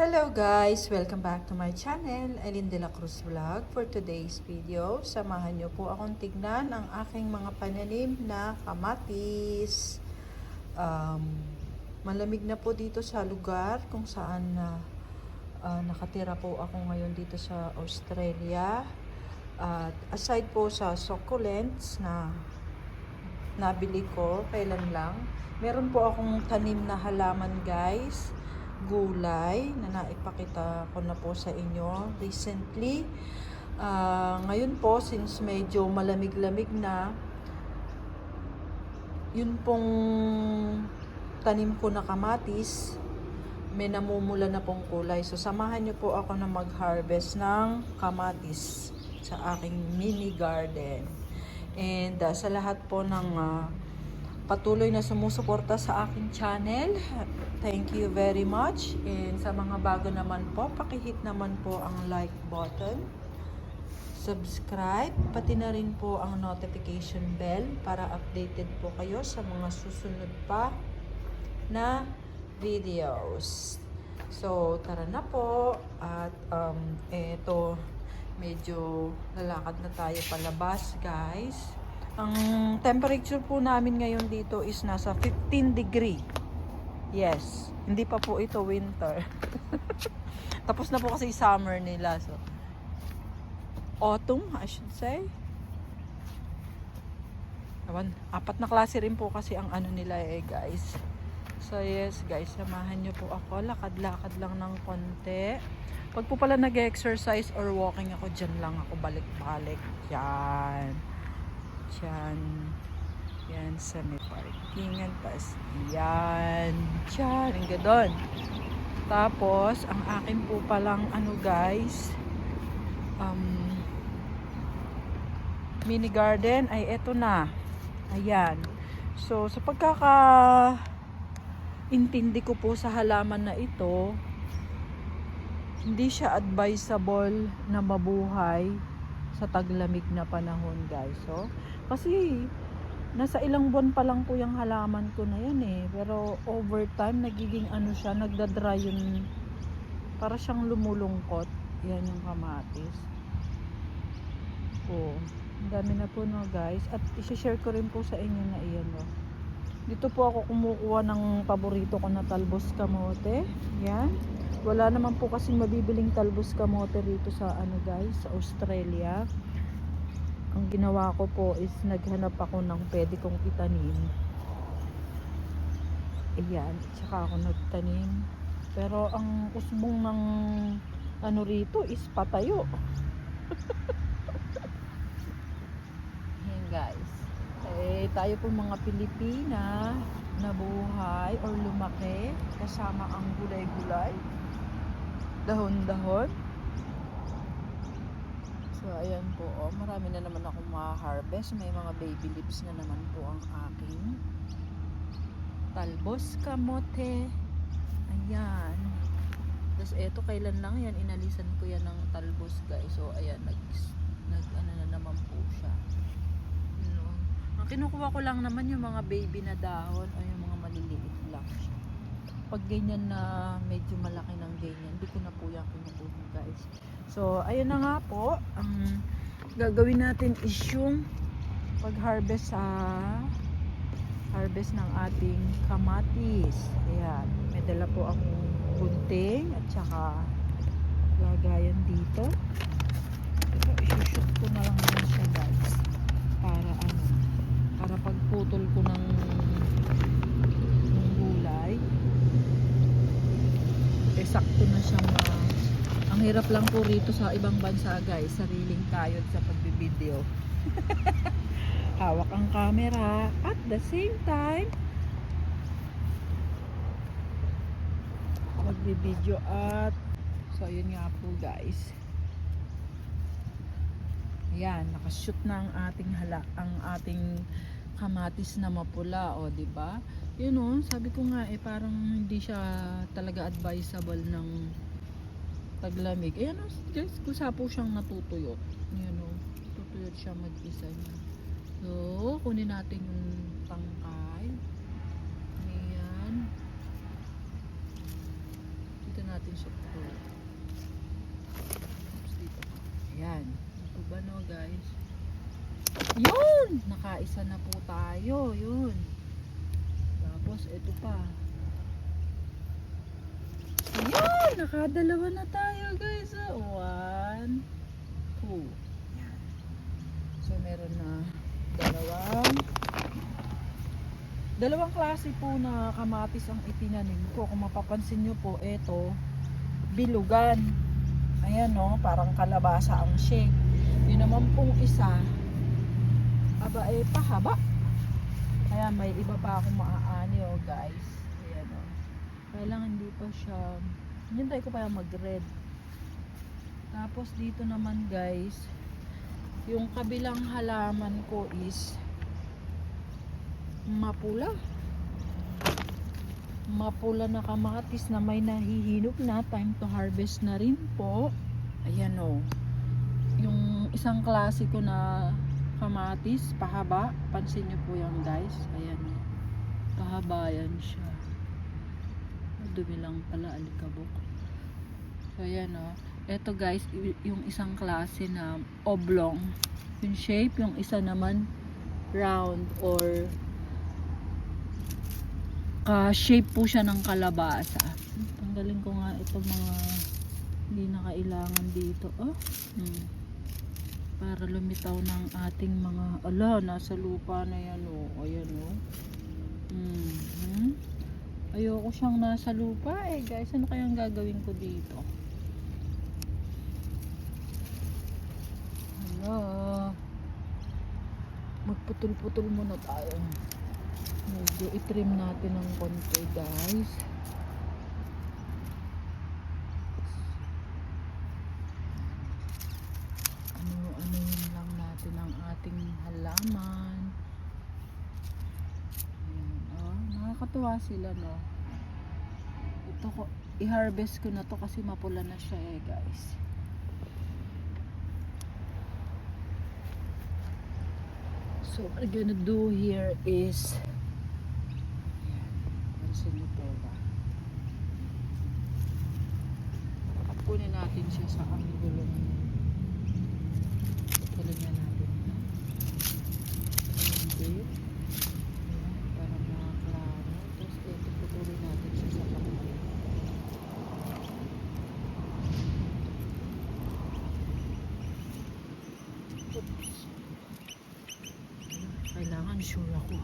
Hello guys! Welcome back to my channel, Elin De La Cruz Vlog. For today's video, samahan niyo po akong tignan ang aking mga pananim na kamatis. Um, malamig na po dito sa lugar kung saan na ah, nakatira po ako ngayon dito sa Australia. At aside po sa succulents na nabili ko kailan lang, meron po akong tanim na halaman guys gulay na naipakita ko na po sa inyo recently. Ah, ngayon po, since medyo malamig-lamig na, yun pong tanim ko na kamatis, may namumula na pong kulay. So, samahan niyo po ako na mag-harvest ng kamatis sa aking mini garden. And ah, sa lahat po ng ah, patuloy na sumusuporta sa aking channel. Thank you very much. And sa mga bago naman po, pakihit naman po ang like button. Subscribe, pati na rin po ang notification bell para updated po kayo sa mga susunod pa na videos. So, tara na po. At um, eto, medyo lalakad na tayo palabas, guys. Ang temperature po namin ngayon dito is nasa 15 degree. Yes, hindi pa po ito winter. Tapos na po kasi summer nila. So, autumn, I should say. Awan, apat na klase rin po kasi ang ano nila eh, guys. So, yes, guys, samahan nyo po ako. Lakad-lakad lang ng konti. Pag po pala nag-exercise or walking ako, dyan lang ako balik-balik. Yan. Diyan. Yan sa may parkingan. Tapos, yan. Diyan. Ang gadon. Tapos, ang akin po palang ano guys, um, mini garden ay eto na. Ayan. So, sa pagkaka intindi ko po sa halaman na ito, hindi siya advisable na mabuhay sa taglamig na panahon, guys. So, kasi nasa ilang buwan pa lang po yung halaman ko na yan eh. Pero over time, nagiging ano siya, nagdadry yung para siyang lumulungkot. Yan yung kamatis. Oh, ang dami na po no guys. At isi-share ko rin po sa inyo na iyan no. Dito po ako kumukuha ng paborito ko na talbos kamote. Yan. Wala naman po kasing mabibiling talbos kamote rito sa ano guys, sa Australia. Ang ginawa ko po is naghanap ako ng pwede kong itanim. Ayan, tsaka ako nagtanim. Pero ang usbong ng ano rito is patayo. Ayan guys. Eh, tayo po mga Pilipina nabuhay or lumaki kasama ang gulay-gulay dahon-dahon so ayan po oh, marami na naman akong ma-harvest. May mga baby leaves na naman po ang aking talbos kamote. Ayan. Tapos eto kailan lang yan? Inalisan ko yan ng talbos guys. So ayan nag, nag ano na naman po siya. Yun, oh. ang kinukuha ko lang naman yung mga baby na dahon o yung mga maliliit lang pag ganyan na medyo malaki ng ganyan, hindi ko na po yan kinukuha guys. So, ayun na nga po. Ang gagawin natin is yung pag-harvest sa harvest ng ating kamatis. Ayan. May dala po ang gunting at saka lagayan dito. Ito, isushoot ko na lang naman siya guys. Para ano, para pagputol ko ng ng gulay eh sakto na siyang ma ang hirap lang po rito sa ibang bansa guys. Sariling kayod sa pagbibideo. Hawak ang camera at the same time magbibideo at so yun nga po guys. Ayan, nakashoot na ang ating hala, ang ating kamatis na mapula, o, di ba? Yun o, sabi ko nga eh parang hindi siya talaga advisable ng taglamig. Ayan o, guys, kusa po siyang natutuyot. Ayan o, tutuyot siya mag-isa niya. So, kunin natin yung tangkay. Ayan. Dito natin siya po. Tapos dito. Ayan. Ito ba no guys? Yun! Nakaisa na po tayo. Yun. Tapos ito pa. Ayan! Nakadalawa na tayo guys. ah. One. Two. Ayan. So meron na dalawang dalawang klase po na kamatis ang itinanim ko. Kung mapapansin nyo po, ito, bilugan. Ayan no, parang kalabasa ang shape. Yun naman pong isa, aba eh, pahaba. Kaya may iba pa akong maaani oh guys. Ayan oh. Kailangan hindi pa siya, hintay ko pa yung mag-red. Tapos dito naman guys, yung kabilang halaman ko is mapula. Mapula na kamatis na may nahihinog na. Time to harvest na rin po. Ayan o. Yung isang klase ko na kamatis, pahaba. Pansin nyo po yan guys. Ayan o. Pahaba yan siya. Dumi lang pala alikabok. So ayan o. Ito guys, y- yung isang klase na oblong. Yung shape, yung isa naman round or ka-shape po siya ng kalabasa. Tanggalin ko nga itong mga hindi na kailangan dito. Oh. Hmm. Para lumitaw ng ating mga ala, nasa lupa na yan oh. Ayan oh. Hmm. hmm. Ayoko siyang nasa lupa eh guys. Ano kayang gagawin ko dito? Hala. Magputol-putol muna tayo. Medyo itrim natin ng konti guys. Ano-ano yun lang natin ang ating halaman. Ayan, oh, nakakatuwa sila no. Ito ko, i-harvest ko na to kasi mapula na siya eh guys. So what I'm gonna do here is pansin niyo po ba? Kunin natin siya sa. Talagyan natin. Hindi. Ayan, para makaklaro. Tapos ito putulin natin siya sa pangkal. Oops. Kailangan sure ako.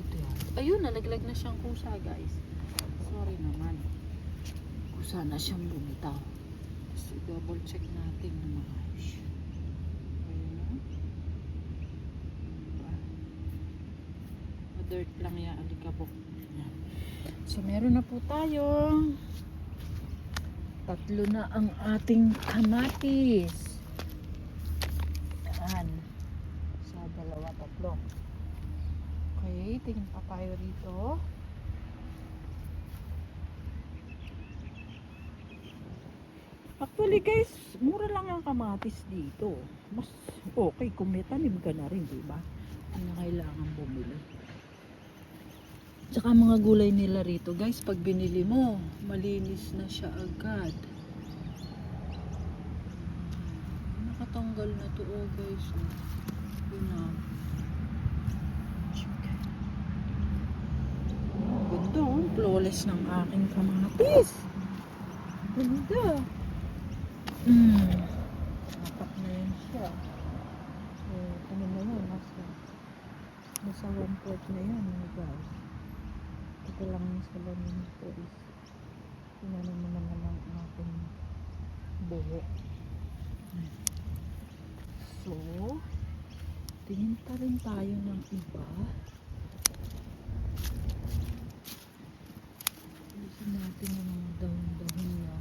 Ito yan. Ayun, nalaglag na siyang kusa, guys. Sorry naman. Kusa na siyang bumitaw. So, double check natin ng mga Ayun na. Diba? Ma-dirt lang yan, alikabok. So, meron na po tayo. Tatlo na ang ating kamatis. Yan sa dalawa, tatlo. Okay, tingin pa tayo rito. Actually guys, mura lang ang kamatis dito. Mas okay kung may tanim ka na rin, di ba? Ano kailangan bumili. Tsaka mga gulay nila rito guys, pag binili mo, malinis na siya agad. Nakatanggal na to oh guys. oh. Yun na. Check. Oh, Ganda oh. Flawless ng aking kamatis. Ganda. Hmm. Apat na yan siya. So, ano na yun? Nasa, nasa one fourth na yan eh, guys. Ito lang yung sa lamin ko is tinanong naman naman ang aking buhok. So, tingin pa rin tayo ng iba. Natin yung mga dahon-dahon na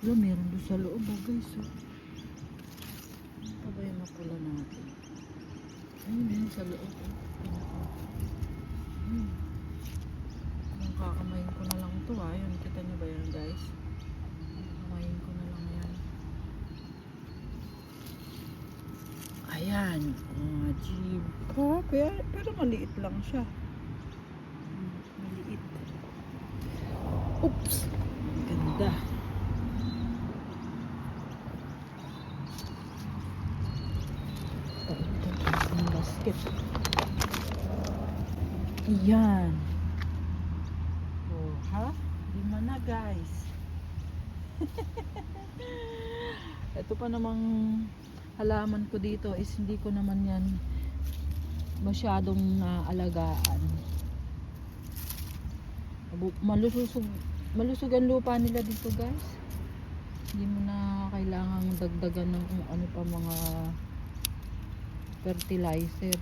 Wala, meron doon sa loob oh guys. Oh. Ano pa ba yung mapula natin? Ayun yun sa loob. Oh. Hmm. Yung kakamayin ko na lang to ah. Yun, kita nyo ba yan guys? Kakamayin ko na lang yan. Ayan. Ayan. Mga jeep. Oh, kaya, pero maliit lang siya. Maliit. Oops! Ganda. Oh, ito ang basket. Ayan. Oh, ha? Lima na, guys. Ito pa namang halaman ko dito is hindi ko naman yan masyadong naalagaan. Malusog, malusog ang lupa nila dito guys. Hindi mo na kailangang dagdagan ng kung ano pa mga fertilizer.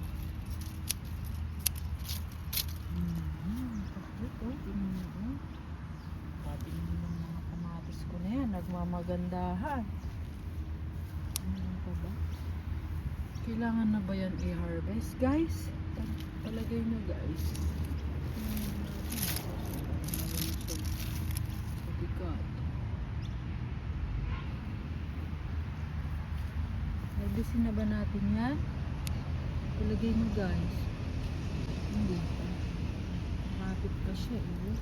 Sabi naman mga kamatis ko na yan, nagmamagandahan. Ba? Kailangan na ba yan i-harvest? Guys, palagay nyo guys. Mabigat. Harvestin na ba natin yan? Palagay nyo guys. Hindi. Kapit pa siya eh.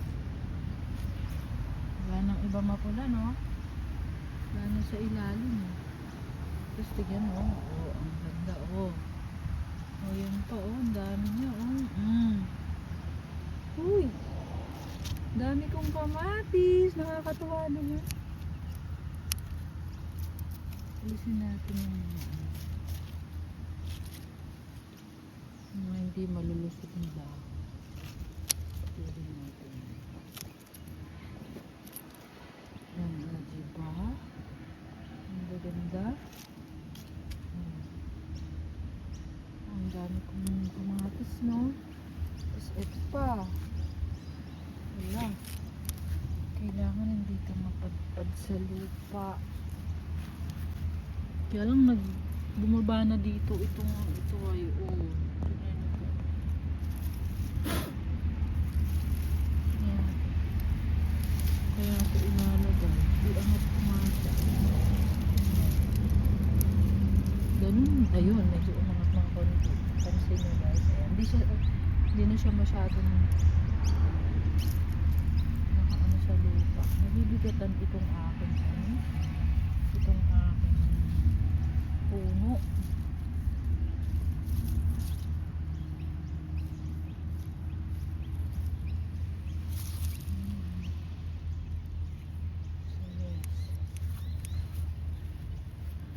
Wala nang iba mapula, no? Wala na sa ilalim, eh. Tapos tigyan mo, oh, ang ganda, oh. Oh, yun pa, oh, ang dami niya, oh. Mm. Uy! Dami kong kamatis, nakakatuwa naman. Alisin natin yung mga, ano, mga hindi malulusot na dahon. Patuloy natin. Yan na, diba? Ang gaganda. Hmm. Ang dami kong kamatis, no? Tapos ito pa. Wala. Kailangan hindi ka mapadpad sa lupa. Kaya lang nag bumaba na dito itong ito ay oh. Tingnan niyo po. Yan. Kaya ako ilalagay. Di angat kumasa. Ganun. Ayun, medyo umangat ng konti. Pansin nyo guys. Ayan. Hindi, siya, hindi na siya masyadong nakaano sa lupa. Nabibigatan itong aking ano. Itong aking puno.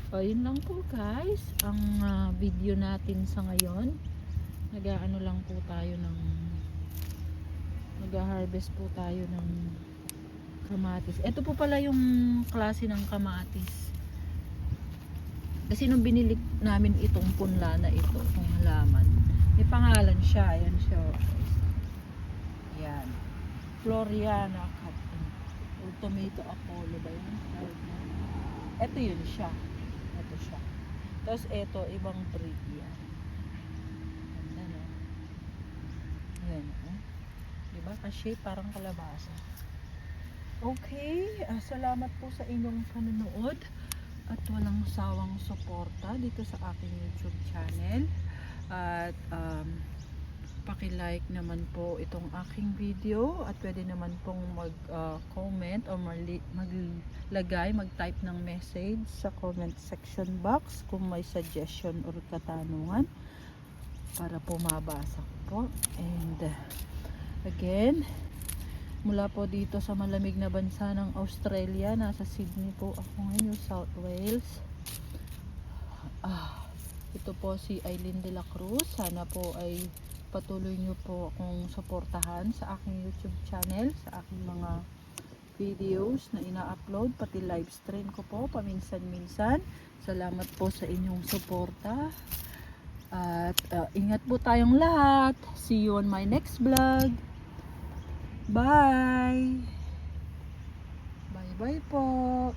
So, yun lang po guys ang ah, video natin sa ngayon. Nag-ano lang po tayo ng nag-harvest po tayo ng kamatis. Ito po pala yung klase ng kamatis. Kasi nung binili namin itong punla na ito, itong halaman, may pangalan siya. Ayan siya. oh, guys. Yan. Floriana Captain. O Tomato Apollo ba yun? Ito yun siya. Ito siya. Tapos ito, ibang breed yan. Ganda no? Ayan. Oh. Diba? Kasi parang kalabasa. Okay. ah, salamat po sa inyong panonood at walang sawang suporta dito sa aking YouTube channel. At um, paki-like naman po itong aking video at pwede naman pong mag-comment o mali- maglagay, mag-type ng message sa comment section box kung may suggestion or katanungan para po mabasa ko po. And uh, again, mula po dito sa malamig na bansa ng Australia, nasa Sydney po ako ngayon, New South Wales. Ah, ito po si Aileen de la Cruz. Sana po ay patuloy nyo po akong suportahan sa aking YouTube channel, sa aking mga videos na ina-upload, pati live stream ko po paminsan-minsan. Salamat po sa inyong suporta. At uh, ingat po tayong lahat. See you on my next vlog. Bye! Bye-bye po!